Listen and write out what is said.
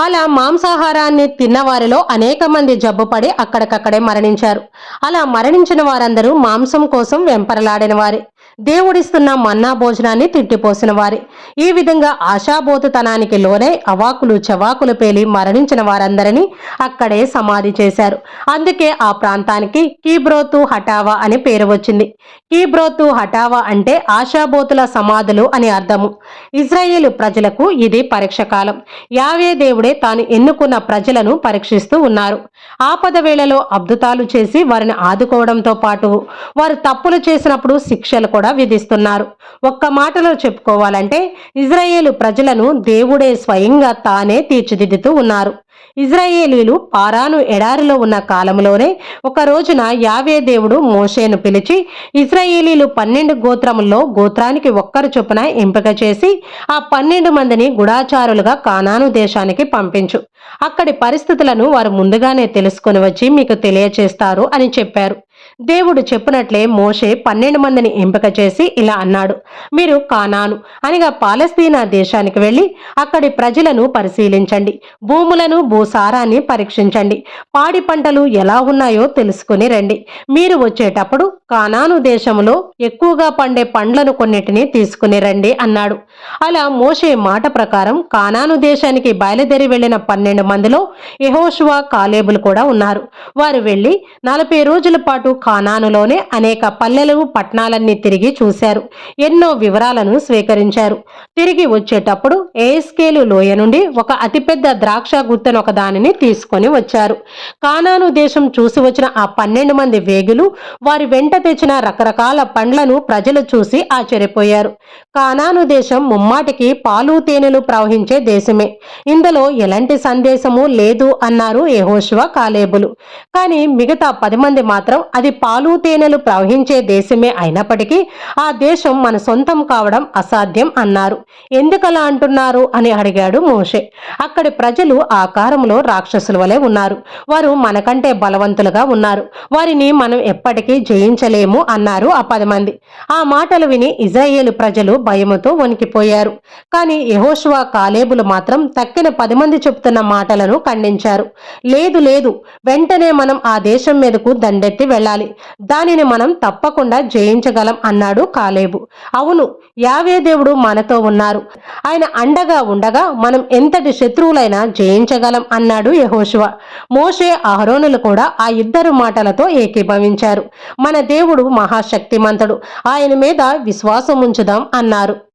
అలా మాంసాహారాన్ని తిన్న వారిలో అనేక మంది జబ్బుపడి అక్కడికక్కడే మరణించారు. అలా మరణించిన వారందరూ మాంసం కోసం వెంపరలాడిన వారే. దేవుడిస్తున్న మన్నా భోజనాన్ని తిట్టిపోసిన వారే. ఈ విధంగా ఆశాబోతుతనానికి లోనై అవాకులు చవాకులు పేలి మరణించిన వారందరినీ అక్కడే సమాధి చేశారు. అందుకే ఆ ప్రాంతానికి కీబ్రోతు హటావా అని పేరు వచ్చింది. కీబ్రోతు హటావా అంటే ఆశాబోతుల సమాధులు అని అర్థము. ఇజ్రాయేలు ప్రజలకు ఇది పరీక్ష కాలం. యావే దేవుడే తాను ఎన్నుకున్న ప్రజలను పరీక్షిస్తూ ఉన్నారు. ఆపద వేళలో అద్భుతాలు చేసి వారిని ఆదుకోవడంతో పాటు వారు తప్పులు చేసినప్పుడు శిక్షలు కూడా విధిస్తున్నారు. ఒక్క మాటలో చెప్పుకోవాలంటే ఇజ్రాయేలు ప్రజలను దేవుడే స్వయంగా తానే తీర్చిదిద్దుతూ ఉన్నారు. ఇజ్రాయేలీలు పారాను ఎడారిలో ఉన్న కాలంలోనే ఒక రోజున యావే దేవుడు మోషేను పిలిచి ఇజ్రాయేలీలు పన్నెండు గోత్రముల్లో గోత్రానికి ఒక్కరు చొప్పున ఎంపిక చేసి ఆ పన్నెండు మందిని గుడాచారులుగా కానాను దేశానికి పంపించు. అక్కడి పరిస్థితులను వారు ముందుగానే తెలుసుకొని వచ్చి మీకు తెలియచేస్తారు అని చెప్పారు. దేవుడు చెప్పినట్లే మోషే పన్నెండు మందిని ఎంపిక చేసి ఇలా అన్నాడు. మీరు కానాను అనగా పాలస్తీనా దేశానికి వెళ్ళి అక్కడి ప్రజలను పరిశీలించండి. భూములను భూసారాన్ని పరీక్షించండి. పాడి పంటలు ఎలా ఉన్నాయో తెలుసుకుని రండి. మీరు వచ్చేటప్పుడు కానాను దేశంలో ఎక్కువగా పండే పండ్లను కొన్నిటిని తీసుకుని రండి అన్నాడు. అలా మోషే మాట ప్రకారం కానాను దేశానికి బయలుదేరి వెళ్ళిన పన్నెండు మందిలో ఎహోషువా కాలేబులు కూడా ఉన్నారు. వారు వెళ్ళి నలభై రోజుల పాటు కానానులోనే అనేక పల్లెలు పట్టణాలన్నీ తిరిగి చూశారు. ఎన్నో వివరాలను స్వీకరించారు. తిరిగి వచ్చేటప్పుడు ఏఎస్కేలు లోయ నుండి ఒక అతిపెద్ద ద్రాక్ష గుత్తను ఒక దానిని తీసుకొని వచ్చారు. కానాను దేశం చూసి వచ్చిన ఆ పన్నెండు మంది వేగులు వారి వెంట తెచ్చిన రకరకాల పండ్లను ప్రజలు చూసి ఆశ్చర్యపోయారు. కానాను దేశం ముమ్మాటికి పాలు తేనెలు ప్రవహించే దేశమే. ఇందులో ఎలాంటి సందేశము లేదు అన్నారు యెహోషువ కాలేబులు. కానీ మిగతా పది మంది మాత్రం అది పాలు తేనెలు ప్రవహించే దేశమే అయినప్పటికీ ఆ దేశం మన సొంతం కావడం అసాధ్యం అన్నారు. ఎందుకలా అంటున్నారు అని అడిగాడు మోషే. అక్కడి ప్రజలు ఆకారంలో రాక్షసుల వలె ఉన్నారు. వారు మనకంటే బలవంతులుగా ఉన్నారు. వారిని మనం ఎప్పటికీ జయించలేము అన్నారు ఆ పది మంది. ఆ మాటలు విని ఇజ్రాయేలు ప్రజలు భయముతో వణికిపోయారు. కానీ యెహోషువ కాలేబులు మాత్రం తక్కిన పది మంది చెప్తున్న మాటలను ఖండించారు. లేదు లేదు వెంటనే మనం ఆ దేశం మీదకు దండెత్తి వెళ్ళాలి. దానిని మనం తప్పకుండా జయించగలం అన్నాడు కాలేబు. అవును యావే దేవుడు మనతో ఉన్నారు. ఆయన అండగా ఉండగా మనం ఎంతటి శత్రువులైనా జయించగలం అన్నాడు యహోశివ మోషే అహరోనులు కూడా ఆ ఇద్దరు మాటలతో ఏకీభవించారు. మన దేవుడు మహాశక్తిమంతుడు. ఆయన మీద విశ్వాసం ఉంచుదాం అన్నారు.